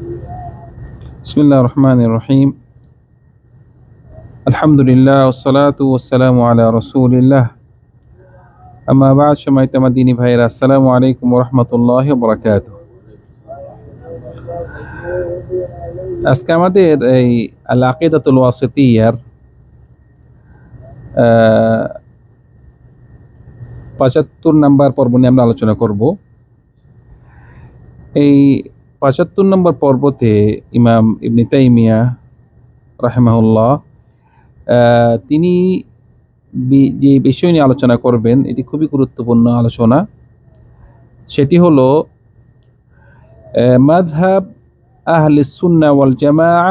বিসমিল্লা রহমান রহিম আলহামদুলিল্লাহ ওসালাত ওসালাম আলা রসুলিল্লাহ আমাবাদ সময়তামা দিনী ভাইরা আসসালামু আলাইকুম রহমতুল্লাহ বরাকাত আজকে আমাদের এই আল আকিদাতুল ওয়াসিতিয়ার পঁচাত্তর নাম্বার পর্ব নিয়ে আমরা আলোচনা করব। এই পঁচাত্তর নম্বর পর্বতে ইমাম ইবনে তাইমিয়া রাহেমাহুল্লাহ তিনি যে বিষয় নিয়ে আলোচনা করবেন এটি খুবই গুরুত্বপূর্ণ আলোচনা। সেটি হলো মাযহাব আহলে সুন্না ওয়াল জামাআ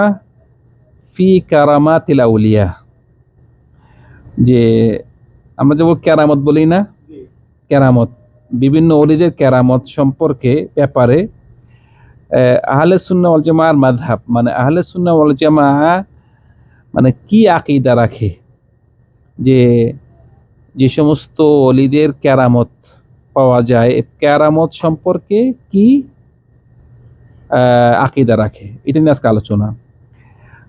ফি কারামাতিল আউলিয়া। যে আমরা যেমন ক্যারামত বলি না? ক্যারামত বিভিন্ন অলিদের ক্যারামত সম্পর্কে ব্যাপারে আহলে সুন্না ওয়াল জামাআর মাযহাব মানে আহলে সুন্না ওয়াল জামাআ মানে কি আকীদা রাখে? যে যে সমস্ত অলিদের ক্যারামত পাওয়া যায় ক্যারামত সম্পর্কে কি আকীদা রাখে? এটা নিয়ে আজকে আলোচনা।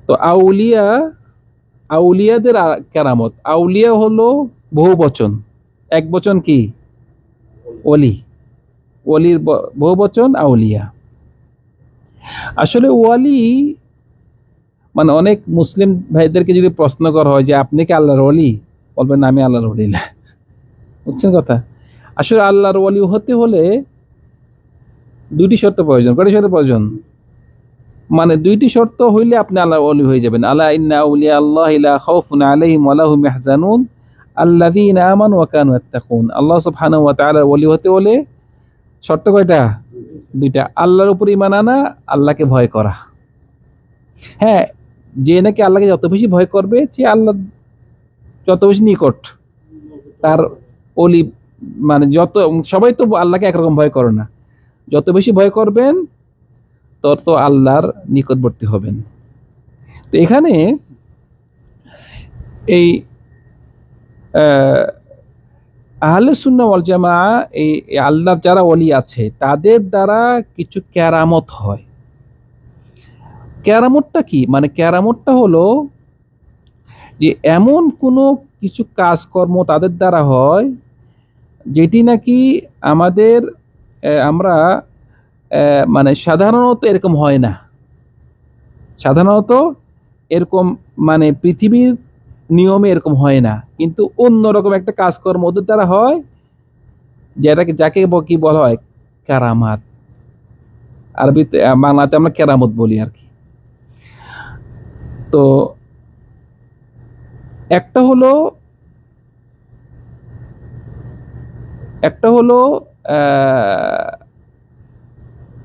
তো আউলিয়া, আউলিয়াদের কেরামত, আউলিয়া হলো বহু বচন। এক বচন কি? অলি অলির বহু বচন আউলিয়া। আসলে ওয়ালি মানে অনেক মুসলিম ভাইদেরকে যদি প্রশ্ন করা হয় যে, আপনি কি আল্লাহর ওলি বলবেন, আমি আল্লাহর ওলি না। বুঝছেন কথা? আসলে আল্লাহর ওলি হতে হলে দুইটি শর্ত প্রয়োজন। কয়টি শর্ত প্রয়োজন? মানে দুইটি শর্ত হইলে আপনি আল্লাহ ওলি হয়ে যাবেন। আল্লাহ ইন্না আউলিয়া আল্লাহ ইলা খাউফুন আলাইহিম ওয়া লাহুম ইয়াহজানুন আল্লাযীনা আমানু ওয়া কানু ইয়াত্তাকুন। আল্লাহ সুবহানাহু ওয়া তাআলার ওলি হতে হলে শর্ত কয়টা? দুইটা, আল্লাহর উপর ঈমান আনা, আল্লাহকে ভয় করা। হ্যাঁ যে নাকি আল্লাহকে যত বেশি ভয় করবে, সে আল্লাহ যত বেশি নিকট। তার অলি মানে যত, সবাই তো আল্লাহকে একরকম ভয় করে না। যত বেশি ভয় করবেন, তত আল্লাহর নিকটবর্তী হবেন। তো এখানে এই আহলে সুন্না ওয়াল জামা এই আল্লাহর যারা অলি আছে, তাদের দ্বারা কিছু কেরামত হয়। কেরামতটা কি? মানে কেরামতটা হলো যে এমন কোনো কিছু কাজকর্ম তাদের দ্বারা হয়, যেটি নাকি আমাদের আমরা মানে সাধারণত এরকম হয় না। সাধারণত এরকম মানে পৃথিবীর নিয়মে এরকম হয় না। কিন্তু অন্যরকম একটা কাজকর্ম ওদের দ্বারা হয়, যেটাকে যাকে কি বলা হয়? কারামাত। আরবিতে বাংলাতে আমরা কেরামত বলি আর কি। তো একটা হলো একটা হলো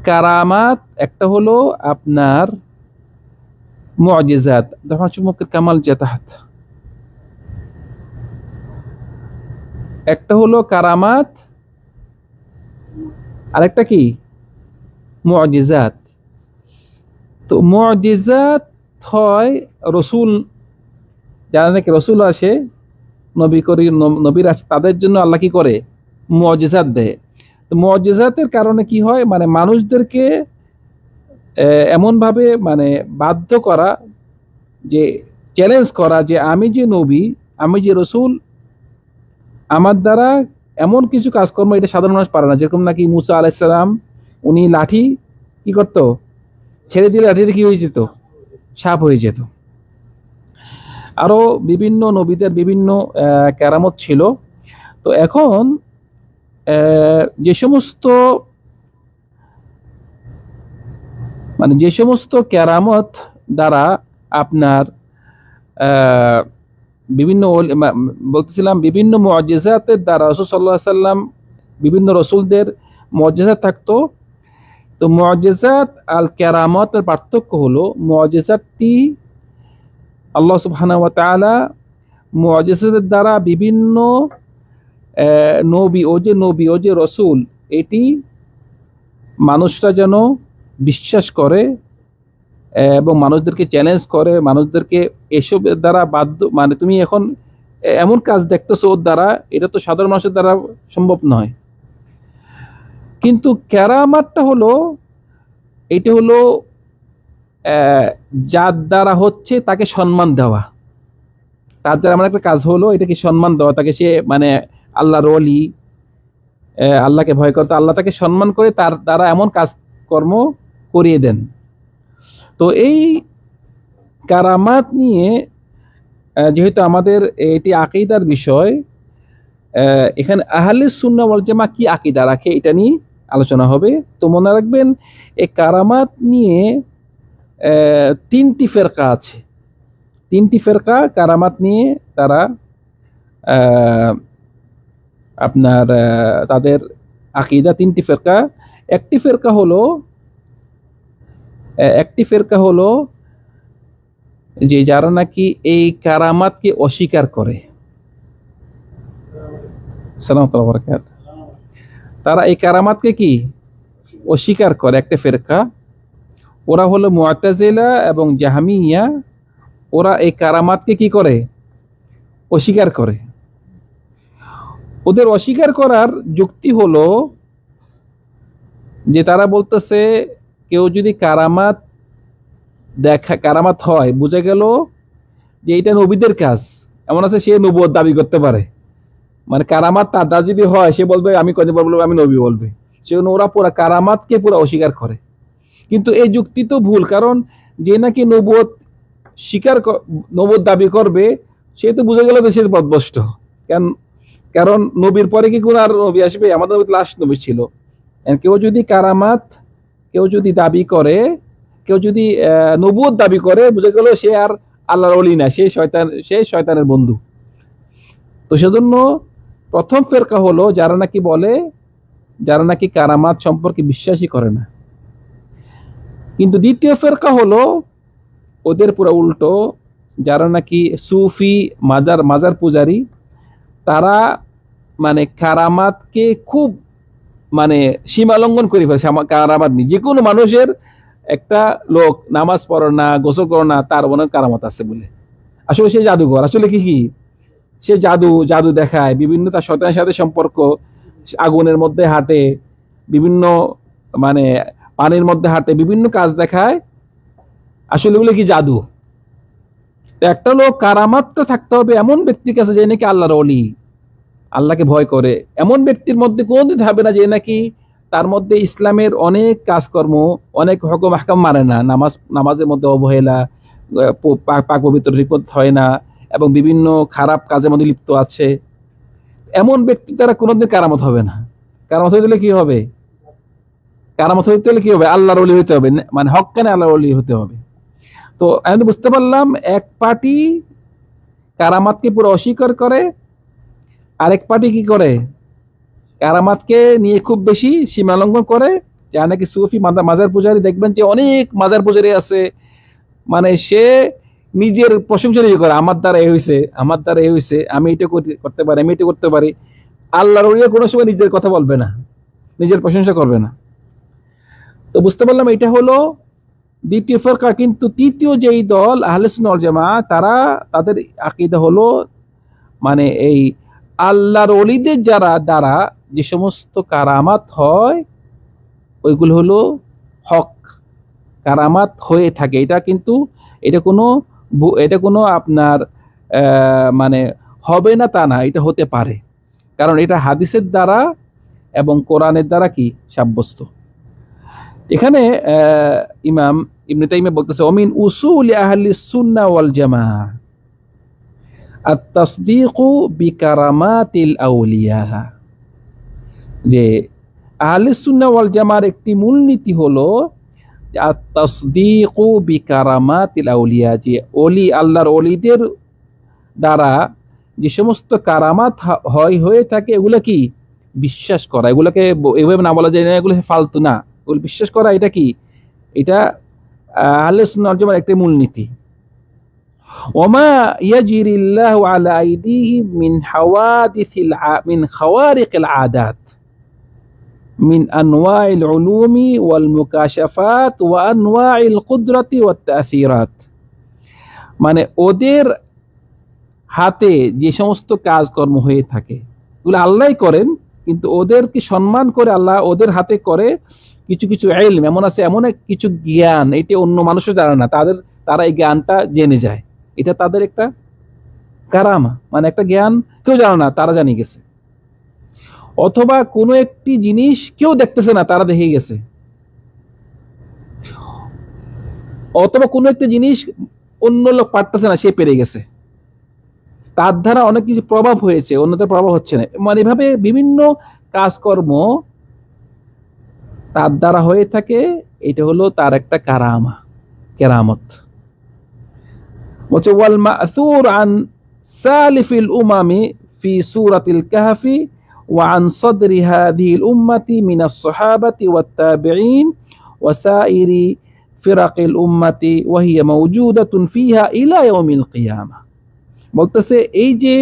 কারামাত, একটা হলো আপনার মুআজিজাত। মুখের কামাল জাতাহাত। একটা হলো কারামাত, আরেকটা কি? মুআজিজাত তো মুআজিজাত হয় রসুল, যারা নাকি রসুল আসে, নবী করি, নবীর আসে, তাদের জন্য আল্লাহ কি করে? মুআজিজাত দেয়। তো মুআজিজাতের কারণে কি হয়? মানে মানুষদেরকে এমনভাবে মানে বাধ্য করা, যে চ্যালেঞ্জ করা যে আমি যে নবী, আমি যে রসুল আমার দ্বারা এমন কিছু কাজকর্ম এটা সাধারণ মানুষ পারে না। যেরকম নাকি মুসা আলাইসালাম উনি লাঠি কি করতো? ছেড়ে দিলে লাঠিতে কি হয়ে যেত? সাপ হয়ে যেত। আরও বিভিন্ন নবীদের বিভিন্ন ক্যারামত ছিল। তো এখন যে সমস্ত মানে যে সমস্ত ক্যারামত দ্বারা আপনার বিভিন্ন বলতেছিলাম বিভিন্ন মজেজাতের দ্বারা রসুল সাল্লাহ সাল্লাম বিভিন্ন রসুলদের মজেজাত থাকতো। তো মজেজাত আল কেরামতের পার্থক্য হলো মজেজাতটি আল্লাহ সুবহানাহু ওয়া তাআলা মুআজিজাতের দ্বারা বিভিন্ন নবী, ও যে নবী, ও যে রসুল, এটি মানুষরা যেন বিশ্বাস করে এবং মানুষদেরকে চ্যালেঞ্জ করে, মানুষদেরকে এসবের দ্বারা বাধ্য মানে তুমি এখন এমন কাজ দেখতেছো ওর দ্বারা, এটা তো সাধারণ মানুষের দ্বারা সম্ভব নয়। কিন্তু ক্যারামাতটা হলো, এটা হলো যার দ্বারা হচ্ছে তাকে সম্মান দেওয়া। তার দ্বারা আমার একটা কাজ হলো, এটাকে সম্মান দেওয়া, তাকে সে মানে আল্লাহর অলি আল্লাহকে ভয় করতে, আল্লাহ তাকে সম্মান করে তার দ্বারা এমন কাজকর্ম করিয়ে দেন। তো এই কারামাত নিয়ে যেহেতু আমাদের এটি আকিদার বিষয় এখানে আহলে সুন্না ওয়াল জামা কি আকিদা রাখে এটা নিয়ে আলোচনা হবে। তো মনে রাখবেন, এই কারামাত নিয়ে তিনটি ফেরকা আছে। তিনটি ফেরকা কারামাত নিয়ে তারা আপনার তাদের আকিদা তিনটি ফেরকা। একটি ফেরকা হলো একটি ফেরকা হলো যে যারা নাকি এই কারামাতকে অস্বীকার করে। তারা এই কারামাতকে কি? অস্বীকার করে একটা ফেরকা। ওরা হলো মুআতাজিলা এবং জাহামিয়া। ওরা এই কারামাতকে কি করে? অস্বীকার করে। ওদের অস্বীকার করার যুক্তি হলো যে তারা বলতেছে কেউ যদি কারামাত দেখা, কারামাত হয়, বোঝা গেল যে এটা নবীদের কাজ। এমন আছে সে নবুয়ত দাবি করতে পারে। মানে কারামাত তার যদি হয়, সে বলবে, আমি কদিন বলব, আমি নবী বলবে। সেজন্য ওরা পুরা কারামাতকে পুরো অস্বীকার করে। কিন্তু এই যুক্তি তো ভুল, কারণ যে নাকি নবুয়ত স্বীকার নবুয়ত দাবি করবে, সে তো বুঝে গেল যে সে পদভষ্ট কেন, কারণ নবীর পরে কি কোন আর নবী আসবে? আমাদের লাস্ট নবী ছিল। কেউ যদি কারামাত কেউ যদি দাবি করে কেউ যদি আহ, নবুয়ত দাবি করে বুঝে গেল সে আর আল্লাহর অলি না সে শয়তান সে শয়তানের বন্ধু। তো সেজন্য প্রথম ফেরকা হলো যারা নাকি বলে যারা নাকি কারামাত সম্পর্কে বিশ্বাসই করে না। কিন্তু দ্বিতীয় ফেরকা হলো ওদের পুরো উল্টো যারা নাকি সুফি মাজার মাজার পূজারি তারা মানে কারামাতকে খুব মানে সীমা লঙ্ঘন করে ফেলছে। আমার কারামাত নেই। যে কোনো মানুষের একটা লোক নামাজ পড়ে না, গোসল করে না, তার মনে কারামত আছে বলে। আসলে সে জাদুঘর। আসলে কি কি? সে জাদু জাদু দেখায়, বিভিন্ন তার শয়তানের সাথে সম্পর্ক, আগুনের মধ্যে হাঁটে, বিভিন্ন মানে পানির মধ্যে হাঁটে, বিভিন্ন কাজ দেখায়। আসলে এগুলো কি জাদু? একটা লোক কারামাতটা থাকতে হবে এমন ব্যক্তির কাছে যে নাকি আল্লাহর অলি আল্লাহকে ভয় করে। এমন ব্যক্তির মধ্যে কোনদিন হবে না যে নাকি তার মধ্যে ইসলামের অনেক কাজকর্ম, অনেক হকম হাকাম মানে না। নামাজ, নামাজের মধ্যে অবহেলা পাক পবিত্র রিপোর্ট হয় না এবং বিভিন্ন খারাপ কাজের মধ্যে লিপ্ত আছে। এমন ব্যক্তি দ্বারা কোনোদিন কারামত হবে না। কারামত হইতে হলে কি হবে? কারামত হইতে হলে কি হবে? আল্লাহর অলি হইতে হবে। মানে হকানে আল্লাহর অলি হতে হবে। তো আমি বুঝতে পারলাম, এক পার্টি কারামাতকে পুরো অস্বীকার করে আরেক পার্টি কি করে? কারামাতকে নিয়ে খুব বেশি সীমা লঙ্ঘন করে। যা নাকি সুফি মাজার পূজারি দেখবেন যে অনেক মাজার পূজারি আছে। মানে সে নিজের প্রশংসা নিজে করে, আমার দ্বারা এ হয়েছে আমার দ্বারা এ হয়েছে আমি এটা করতে- পারি, আমি এটা করতে পারি। আল্লাহর ওলিয়া কোনো সময় নিজের কথা বলবে না, নিজের প্রশংসা করবে না। তো বুঝতে পারলাম এটা হলো দ্বিতীয় ফেরকা, কিন্তু তৃতীয় যেই দল আহলেসুল জামা তারা তাদের আকিদা হলো মানে এই আল্লাহর অলিদের যারা দ্বারা যে সমস্ত কারামাত হয়, ওইগুলো হলো হক। কারামাত হয়ে থাকে। এটা কিন্তু, এটা কোনো এটা কোনো আপনার মানে হবে না তা না, এটা হতে পারে। কারণ এটা হাদিসের দ্বারা এবং কোরআনের দ্বারা কি? সাব্যস্ত। এখানে ইমাম ইবনে তাইমিয়া বলতেছে অমিন উসুল আহলি সুন্না ওয়াল জামা আত-তাসদীকু বিকারামাতিল আউলিয়া যে আহলে সুন্নাহ ওয়াল জামার একটি মূলনীতি হলো আত-তাসদীকু বিকারামাতিল আউলিয়া, যে অলি আল্লাহর অলিদের দ্বারা যে সমস্ত কারামাত হয়, হয়ে থাকে, এগুলো কি? বিশ্বাস করা। এগুলোকে এভাবে না বলা যায় না, এগুলো ফালতু না। এগুলো বিশ্বাস করা, এটা কি? এটা আহলে সুন্নাহ ওয়াল জামার একটি মূলনীতি। وما يجري الله على মিন من حوادث الع... من خوارق العادات من أنواع العلوم والمكاشفات وأنواع القدرة والتأثيرات মানে ওদের হাতে যে সমস্ত কাজকর্ম হয়ে থাকে ওগুলো আল্লাহ করেন, কিন্তু ওদেরকে সম্মান করে আল্লাহ ওদের হাতে করে? কিছু কিছু এমন আছে, এমন এক কিছু জ্ঞান, এটি অন্য মানুষও জানে না, তাদের, তারা এই জ্ঞানটা জেনে যায়। এটা তাদের একটা কারামা মানে একটা জ্ঞান, কেউ জানে না, তারা জানিয়ে গেছে। অথবা কোনো একটি জিনিস কেউ দেখতেছে না, তারা দেখে গেছে। অথবা কোনো একটা জিনিস অন্য লোক পারতেছে না, সে পেরে গেছে। তার দ্বারা অনেক কিছু প্রভাব হয়েছে, অন্যদের প্রভাব হচ্ছে না। মানে এভাবে বিভিন্ন কাজকর্ম তার দ্বারা হয়ে থাকে, এটা হলো তার একটা কারামা, কেরামত। বলছে ওয়াল মাসুর আন সালিফিল উমামি ফি সূরাতিল কাহফি وعن صدر هذه الأمة من الصحابة والتابعين وسائر فرق الأمة وهي موجودة فيها إلى يوم القيامة বলতেছে এই যে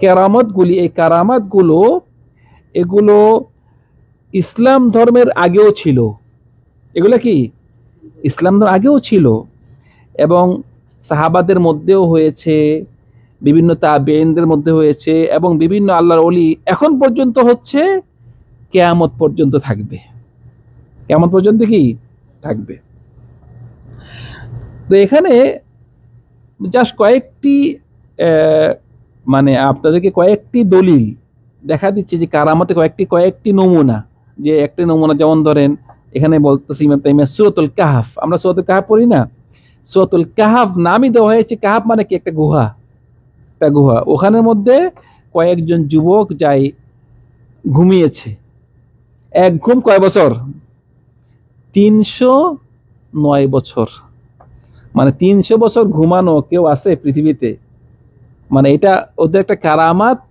কেরামতগুলি এই কারামাতগুলো এগুলো ইসলাম ধর্মের আগেও ছিল এগুলো কি ইসলাম ধর্ম আগেও ছিল এবং সাহাবাদের মধ্যেও হয়েছে, বিভিন্ন তা তাবেইনদের মধ্যে হয়েছে এবং বিভিন্ন আল্লাহর অলি এখন পর্যন্ত হচ্ছে কেয়ামত পর্যন্ত থাকবে। কেমন পর্যন্ত কি? থাকবে। তো এখানে জাস্ট কয়েকটি মানে আপনাদেরকে কয়েকটি দলিল দেখা দিচ্ছে যে কারামতে কয়েকটি কয়েকটি নমুনা, যে একটি নমুনা যেমন ধরেন এখানে বলতেছি ইমাম তাইমিয়া সুরতুল কাহাফ। আমরা সুরতুল কাহাফ পড়ি না? সুরতুল কাহাফ নামই দেওয়া হয়েছে। কাহাফ মানে কি? একটা গুহা। একটা গুহা। ওখানের মধ্যে কয়েকজন যুবক যাই ঘুমিয়েছে। এক ঘুম কয় বছর? তিনশো নয় বছর। মানে তিনশো বছর ঘুমানো কেউ আছে পৃথিবীতে? মানে এটা ওদের একটা কারামাত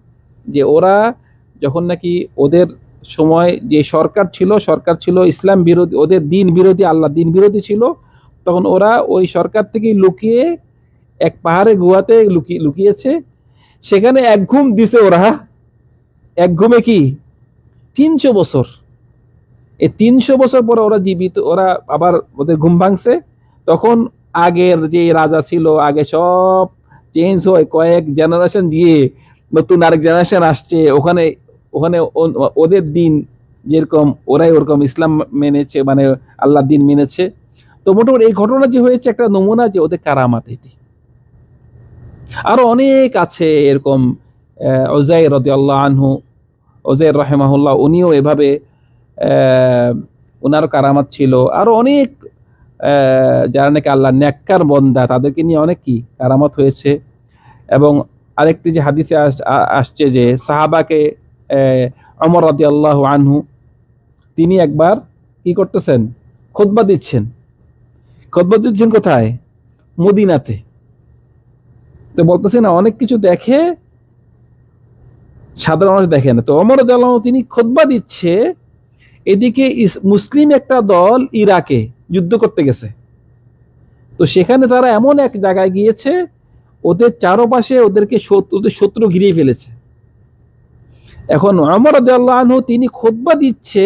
যে ওরা যখন নাকি ওদের সময় যে সরকার ছিল সরকার ছিল ইসলাম বিরোধী, ওদের দিন বিরোধী, আল্লাহ দিন বিরোধী ছিল তখন ওরা ওই সরকার থেকে লুকিয়ে এক পাহাড়ে গুহাতে লুকিয়ে লুকিয়েছে। সেখানে এক ঘুম দিছে ওরা। এক ঘুমে কি? তিনশো বছর। এই তিনশো বছর পরে ওরা জীবিত, ওরা আবার ওদের ঘুম ভাঙছে। তখন আগের যে রাজা ছিল, আগে সব চেঞ্জ হয় কয়েক জেনারেশন দিয়ে নতুন আরেক জেনারেশন আসছে। ওখানে ওখানে ওদের দিন যেরকম, ওরাই ওরকম ইসলাম মেনেছে মানে আল্লাহ দিন মেনেছে। তো মোটামুটি এই ঘটনা যে হয়েছে, একটা নমুনা যে ওদের কারামাত এটি। আরও অনেক আছে এরকম ওজাই রদি আল্লাহ আনহু ওজাইর রহেমাহুল্লাহ, উনিও এভাবে ওনারও কারামাত ছিল। আরও অনেক যারা নাকি আল্লাহ ন্যাক্কার বন্দা, তাদেরকে নিয়ে অনেক কি কারামত হয়েছে। এবং আরেকটি যে হাদিসে আস- আসছে যে সাহাবাকে অমর রদি আল্লাহ আনহু, তিনি একবার কি করতেছেন? খোদবা দিচ্ছেন। খোদবা দিচ্ছেন কোথায়? মদিনাতে। তো বলতেছে না, অনেক কিছু দেখে সাধারণ মানুষ দেখে না। তো অমর রদি তিনি খোদবা দিচ্ছে এদিকে মুসলিম একটা দল ইরাকে যুদ্ধ করতে গেছে। তো সেখানে তারা এমন এক জায়গায় গিয়েছে, ওদের চারপাশে ওদেরকে ওদের শত্রু ঘিরিয়ে ফেলেছে। এখন অমর আনহু তিনি খোদবা দিচ্ছে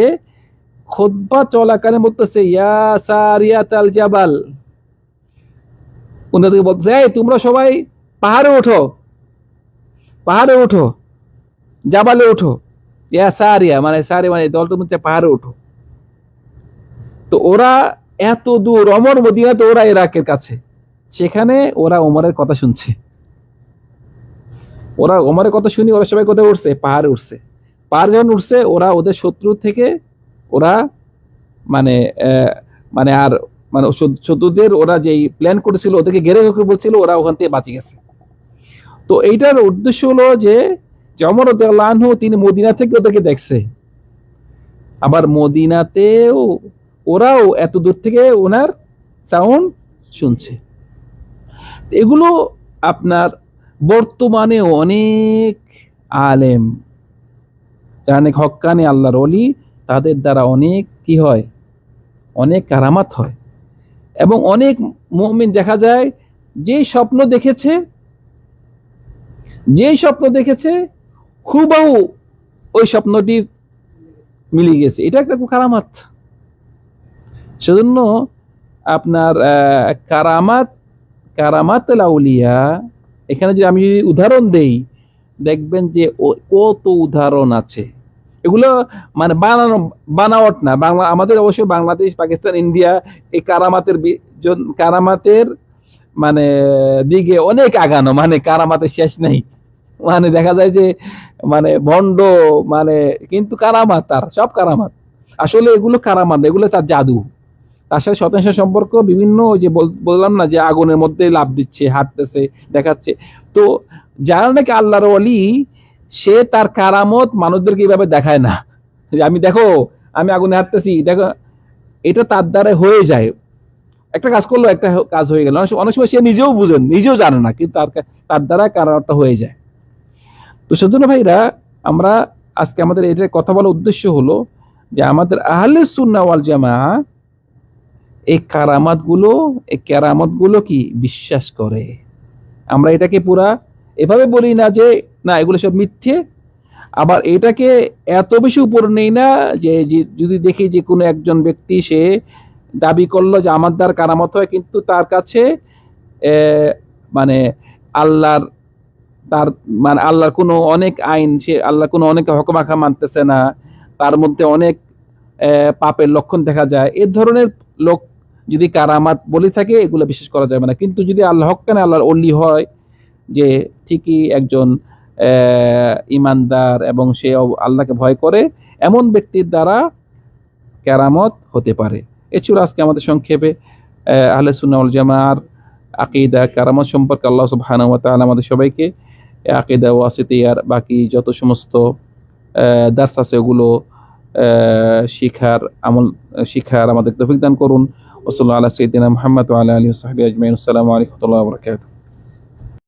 খোদবা বলতেছে জাবাল। বলতেছে, এই, তোমরা সবাই পাহাড়ে ওঠো পাহাড়ে ওঠো জাবালে ওঠো ইয়া সারিয়া মানে মানে পাহাড়ে ওঠো তো ওরা এত দূর, অমর মদিনা তো ওরা ইরাকের কাছে। সেখানে ওরা ওমরের কথা শুনছে। ওরা ওমরের কথা শুনি, ওরা সবাই কোথায় উঠছে? পাহাড়ে উঠছে। পাহাড় যখন উঠছে, ওরা ওদের শত্রু থেকে ওরা মানে মানে আর মানে শত্রু- শত্রুদের ওরা যেই প্ল্যান করেছিল, ওদেরকে ঘেরে রেখে বলছিল, ওরা ওখান থেকে বাঁচে গেছে। তো এইটার উদ্দেশ্য হলো যে, জমর আনহু তিনি মদিনা থেকে ওদেরকে দেখছে। আবার মদিনাতেও ওরাও এত দূর থেকে ওনার সাউন্ড শুনছে। এগুলো আপনার বর্তমানে অনেক আলেম অনেক হক্কানি আল্লাহর অলি তাদের দ্বারা অনেক কি হয়? অনেক কারামাত হয়। এবং অনেক মুমিন দেখা যায়, যেই স্বপ্ন দেখেছে, যেই স্বপ্ন দেখেছে, হুবাহু ওই স্বপ্নটি মিলে গেছে। এটা একটা কারামাত। সেজন্য আপনার কারামাত কারামাত লাউলিয়া এখানে যদি আমি যদি উদাহরণ দেই, দেখবেন যে কত উদাহরণ আছে। এগুলো মানে বানানো, বানাওয়াট না। বাংলা, আমাদের অবশ্যই বাংলাদেশ, পাকিস্তান, ইন্ডিয়া এই কারামাতের কারামাতের মানে দিকে অনেক আগানো। মানে কারামাতের শেষ নেই। মানে দেখা যায় যে মানে ভণ্ড মানে কিন্তু কারামাত তার, সব কারামাত। আসলে এগুলো কারামাত, এগুলো তার জাদু। তার সাথে শতাংশ সম্পর্ক, বিভিন্ন যে বল- বললাম না যে আগুনের মধ্যে লাভ দিচ্ছে, হাঁটতেছে, দেখাচ্ছে। তো যারা নাকি আল্লাহর অলি সে তার কারামত মানুষদেরকে এইভাবে দেখায় না। যে আমি দেখো, আমি আগুনে হাঁটতেছি, দেখো, এটা তার দ্বারা হয়ে যায়। একটা কাজ করল, একটা কাজ হয়ে গেল। অনেক সময়- সে নিজেও বুঝেন নিজেও জানে না, কিন্তু তার তার দ্বারা কারামতটা হয়ে যায়। তো সেজন্য ভাইরা, আমরা আজকে আমাদের এটা কথা বলার উদ্দেশ্য হলো যে আমাদের আহলে সুন্নাহ ওয়াল জামা এই কারামাতগুলো এই কেরামতগুলো কি বিশ্বাস করে? আমরা এটাকে পুরা এভাবে বলি না যে, না, এগুলো সব মিথ্যে। আবার এটাকে এত বেশি উপর নেই না যে যদি দেখি যে কোনো একজন ব্যক্তি সে দাবি করল যে আমার দ্বার কারামত হয়, কিন্তু তার কাছে মানে আল্লাহর তার মানে আল্লাহর কোনো অনেক আইন, সে আল্লাহর কোনো অনেক হকমাখা মানতেছে না, তার মধ্যে অনেক পাপের লক্ষণ দেখা যায়, এ ধরনের লোক যদি কারামাত বলে থাকে, এগুলো বিশ্বাস করা যাবে না। কিন্তু যদি আল্লাহ হকানে আল্লাহর অলি হয় যে ঠিকই একজন ইমানদার এবং সে আল্লাহকে ভয় করে এমন ব্যক্তির দ্বারা কেরামত হতে পারে। এ ছিল আজকে আমাদের সংক্ষেপে আহ, আহলে সুন্নাউল জামার আকিদা কারামত সম্পর্কে আল্লাহ সুবহানাহু ওয়া আমাদের সবাইকে আকিদা ওয়াসিতিয়ার বাকি যত সমস্ত দার্স আছে ওগুলো শিখার আমল শিখার আমাদের তৌফিক দান করুন। ওসল্লা আলা সৈদিনা মোহাম্মদ আলা আলী সাহাবি আজমাইন। আসসালামু আলাইকুম